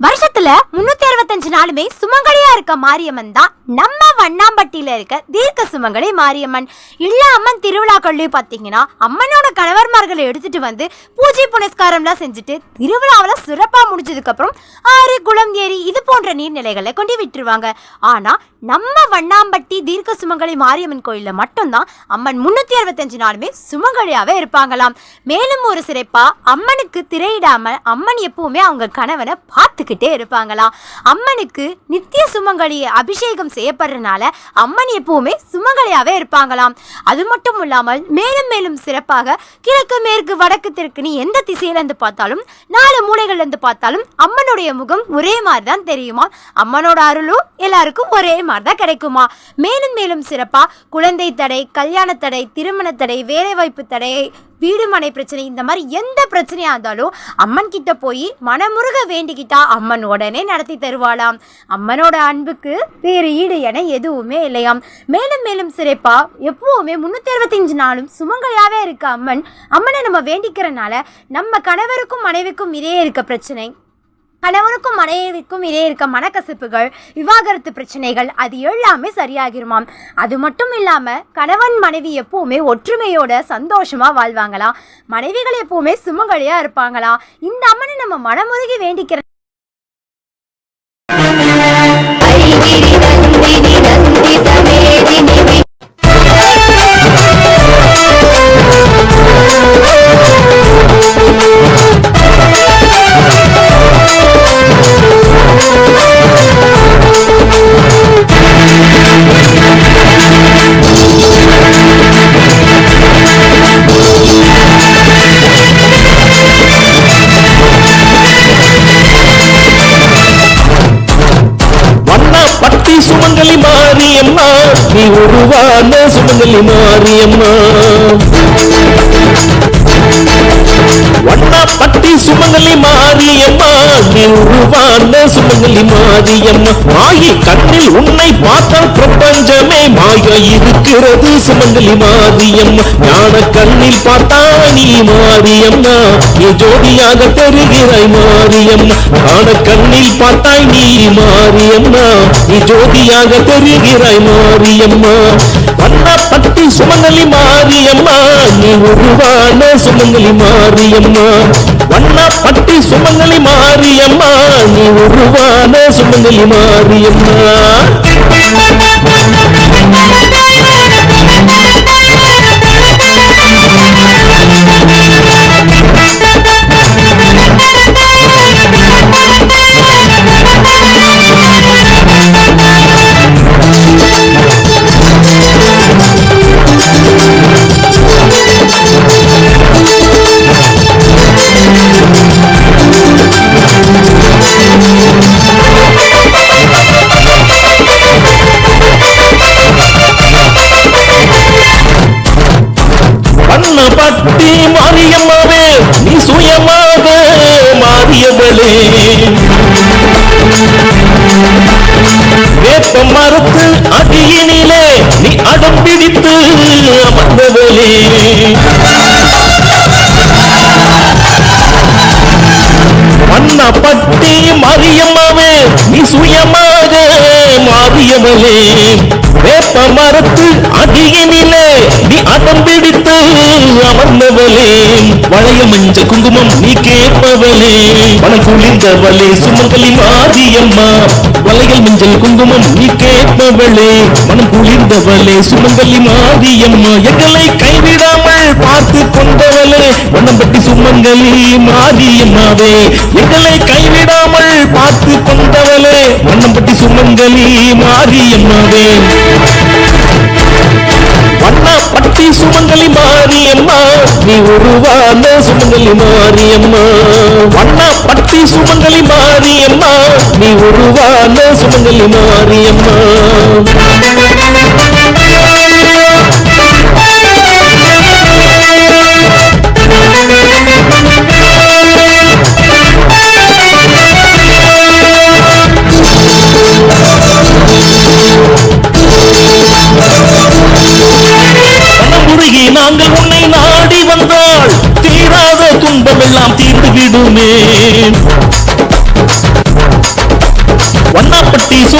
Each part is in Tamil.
వరుస வருஷத்துல முன்னூத்தி அறுபத்தஞ்சு நாளுமே சுமங்கலியா இருக்க மாரியம்மன் தான் நம்ம வண்ணாம்பட்டியில இருக்க தீர்க்க சுமங்கலி மாரியம்மன். இல்ல அம்மன் திருவிழாக்கள்லயும் பாத்தீங்கன்னா அம்மனோட கணவர்மார்களை எடுத்துட்டு வந்து பூஜை புனஸ்காரம்லாம் செஞ்சுட்டு திருவிழாவில சிறப்பா முடிஞ்சதுக்கு அப்புறம் ஆறு குளம் ஏரி இது போன்ற நீர்நிலைகளை கொண்டு விட்டுருவாங்க. ஆனா நம்ம வண்ணாம்பட்டி தீர்க்க சுமங்கலி மாரியம்மன் கோயில்ல மட்டும்தான் அம்மன் முன்னூத்தி அறுபத்தஞ்சு நாளுமே சுமங்கலியாவே இருப்பாங்களாம். மேலும் ஒரு சிறப்பா அம்மனுக்கு திரையிடாம அம்மன் எப்பவுமே அவங்க கணவனை பார்த்துக்கிட்டே இருப்பாங்களா? அம்மனுக்கு நித்திய சுமங்கலி அபிஷேகம் செய்யப்படுறதுனால அம்மன் எப்பவுமே சுமங்கலியாகவே இருப்பாங்களாம். அது மட்டும் இல்லாமல் மேலும் மேலும் சிறப்பாக கிழக்கு மேற்கு வடக்கு தெற்குன்னு எந்த திசையில இருந்து பார்த்தாலும் நாலு மூலைகள்லேருந்து பார்த்தாலும் அம்மனுடைய முகம் ஒரே மாதிரி தான் தெரியுமா? அம்மனோட அருளும் எல்லாருக்கும் ஒரே மாதிரி தான் கிடைக்குமா? மேலும் மேலும் சிறப்பாக குழந்தை தடை கல்யாண தடை திருமண தடை வேலைவாய்ப்பு தடை வீடு மனை பிரச்சனை இந்த மாதிரி எந்த பிரச்சனையாக இருந்தாலும் அம்மன் கிட்ட போய் மனமுருக வேண்டிக்கிட்டா அம்மன் உடனே நடத்தி தருவாளாம். அம்மனோட அன்புக்கு வேறு ஈடு என எதுவுமே இல்லையாம். மேலும் மேலும் சிறப்பா எப்பவுமே முன்னூத்தி அறுபத்தஞ்சு நாளும் சுமங்கலியாவே இருக்க அம்மன் அம்மனை நம்ம வேண்டிக்கிறனால நம்ம கணவருக்கும் மனைவிக்கும் இதே இருக்க பிரச்சனை. கணவனுக்கும் மனைவிக்கும் இடையே இருக்க மனக்கசப்புகள் விவாகரத்து பிரச்சனைகள் அது எல்லாமே சரியாகிருமாம். அது மட்டும் இல்லாம கணவன் மனைவி எப்பவுமே ஒற்றுமையோட சந்தோஷமா வாழ்வாங்களா? மனைவிகள் எப்பவுமே சுமங்கலியா இருப்பாங்களா? இந்த அம்மனை நம்ம மனமுருகி வேண்டிக்கிற சுமங்கலி மாரியம்மா நீ உருவான சுமங்கலி மாரியம்மா. சுமங்கலி மாரியம்மா நீ உருவான சுமங்கலி மாரியம்மா. மாயை கண்ணில் உன்னை பார்த்தால் பிரபஞ்சமே மாயா இருக்கிறது சுமங்கலி மாரியம்மா. ஞான கண்ணில் பார்த்தா நீ மாரியம்மா. நீ ஜோதியாக தெரிகிறாய் மாரியம்மா. ஞான கண்ணில் பார்த்தாய் நீ மாரியம்மா. நீ ஜோதியாக தெரிகிறாய் மாரியம்மா. பட்டி சுமங்கலி மாரியம்மா. நீ உருவான சுமங்கலி மாரியம்மா. வண்ணா பட்டி சுமங்கலி மாரியம்மா நீ உருவான சுமங்கலி மாரியம்மா. மாரியம்மாவே நீ சுயமாக மாறியவளே வேப்ப மரத்து அடியினிலே நீ அடம் பிடி மாறியவளே வேப்ப மரத்து அடியினிலே நீ அடம் பிடித்து அமர்ந்தவளே. வளைய மஞ்ச குங்குமம் நீ கேட்பவளே. மனம் குளிர்ந்தவளே சுமங்கலி மாரியம்மா. வளையல் மஞ்சள் குங்குமம் நீ கேட்பவளே. மனம் குளிர்ந்தவளே சுமங்கலி மாரியம்மா. எங்களை கைவிடாமல் பார்த்து கொண்டவளே. மனம் பட்டி சுமங்கலி மாரியம்மாவே. எங்களை கைவிடாமல் பார்த்து கொண்டவளே. மனம் பட்டி சுமங்கலி மாரியம்மாவே வண்ணப்பட்டி சுமங்கலி மாரியம்மா நீ உருவான சுமங்கலி மாரியம்மா வண்ணப்பட்டி சுமங்கலி மாரியம்மா நீ உருவான சுமங்கலி மாரியம்மா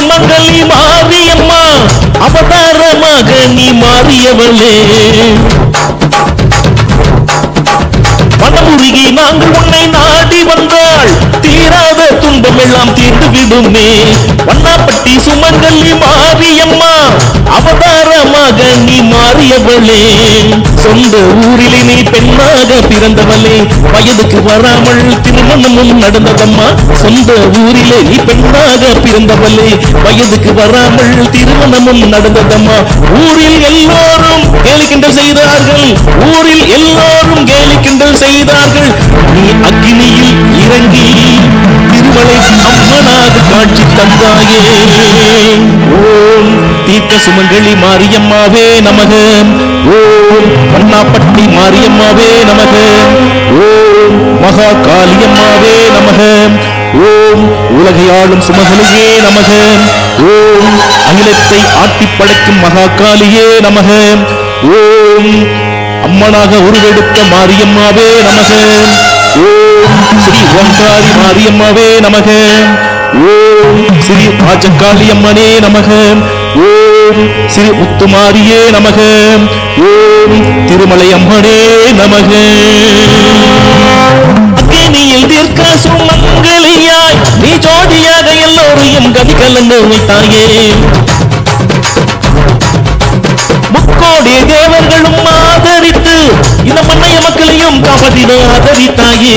வண்ணப்பட்டி மாரியம்மா அவதாரமாக நீ மாறியவளே மனமுருகி நாங்கள் உன்னை நாடி வந்தாள். தீர தீராத துன்பம் எல்லாம் தீர்ந்து விடுமே வண்ணாப்பட்டி சுமங்கல்லி மாரியம்மா அவதாரமாக நீ மாறியவளே. சொந்த ஊரிலே நீ பெண்ணாக பிறந்தவளே. வயதுக்கு வராமல் திருமணமும் நடந்ததம்மா. சொந்த ஊரிலே நீ பெண்ணாக பிறந்தவளே. வயதுக்கு வராமல் திருமணமும் நடந்ததம்மா. ஊரில் எல்லோரும் கேலிக்கிண்டல் செய்தார்கள். ஊரில் எல்லோரும் கேலிக்கிண்டல் செய்தார்கள். நீ அக்னியில் இறங்கி திருமலை அம்மனாக காட்சி தந்தாயே. ஓம் தீர்க்க சுமங்கலி மாரியம்மாவே நமக. ஓம் வண்ணாப்பட்டி மாரியம்மாவே நமக. ஓம் மகா காளியம்மாவே நமக. ஓம் உலகையாளும் சுமகலியே நமக. ஓம் அகிலத்தை ஆட்டி படைக்கும் மகா காளியே நமக. ஓம் அம்மனாக உருவெடுத்த மாரியம்மாவே நமக. ஓம் ஸ்ரீ ஓங்காரி மாரியம்மாவே நமக. ஓம் ஸ்ரீ ராஜகாளியம்மனே நமக. ஓம் ஸ்ரீ முத்துமாரியே நமக. ஓம் திருமலை அம்மனே நமக. அக்கினியில் தீர்க்க மங்களையாய் நீ ஜோதியாக எல்லோரையும் கதி கலந்து வைத்தாயே முக்கோடி தேவர்களும் ஆதரித்து இந்த மண்ணைய மக்களையும் காப்பதிட ஆதரித்தாயே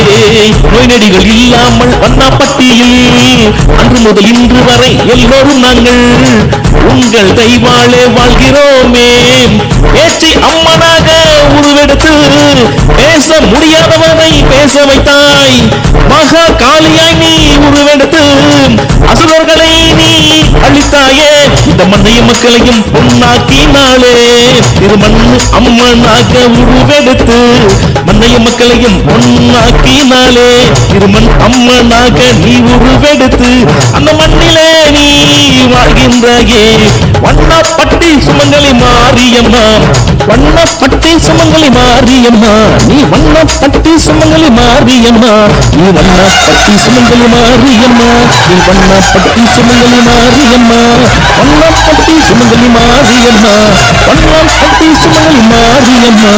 நோய் நடிகள் இல்லாமல் வண்ணாப்பட்டியில் அன்று முதல் இன்று வரை எல்லோரும் நாங்கள் உங்கள் தெய்வாளே வாழ்கிறோமே. பேச்சு அம்மனாக உருவெடுத்து பேச முடியாதவனை பேச வைத்தாய். மகா காளியாய் நீ இந்த மண்ணைய மக்களையும் பொன்னாக்கினாலே. திருமண்ணு அம்மனாக உருவெடுத்து மண்ணையும் மக்களையும் பொன்னாக்கினாலே. திருமண் அம்மனாக நீ உருவெடுத்து அந்த மண்ணிலே நீ வாழ்கின்றாயே. வண்ணப்பட்டி சுமங்கலி மாரியம்மா வண்ணப்பட்டி சுமங்கலி மாரியம்மா நீ வண்ணப்பட்டி சுமங்கலி மாரியம்மா நீ வண்ணப்பட்டி சுமங்கலி மாரியம்மா நீ வண்ணப்பட்டி சுமங்கலி மாரியம்மா வண்ணப்பட்டி சுமங்கலி மாரியம்மா வண்ணப்பட்டி சுமங்கலி மாரியம்மா